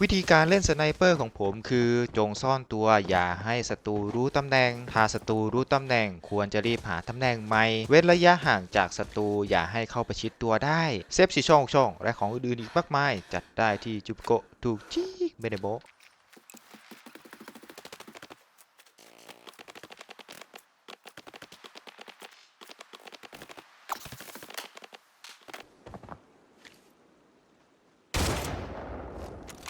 วิธีการเล่นสไนเปอร์ของผมคือจงซ่อนตัวอย่าให้ศัตรูรู้ตำแหน่ง ถ้าศัตรูรู้ตำแหน่ง ควรจะรีบหาตำแหน่งใหม่ เว้นระยะห่างจากศัตรูอย่าให้เข้าประชิดตัวได้ เซฟสีช่องช่องและของอื่นๆอีกมากมาย จัดได้ที่จุบโกถูกจี้ไม่ได้โบ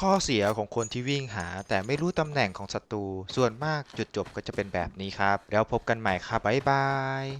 ข้อเสียของคนที่วิ่งหา แต่ไม่รู้ตำแหน่งของศัตรู ส่วนมากจุดจบก็จะเป็นแบบนี้ครับ แล้วพบกันใหม่ครับ บ๊ายบาย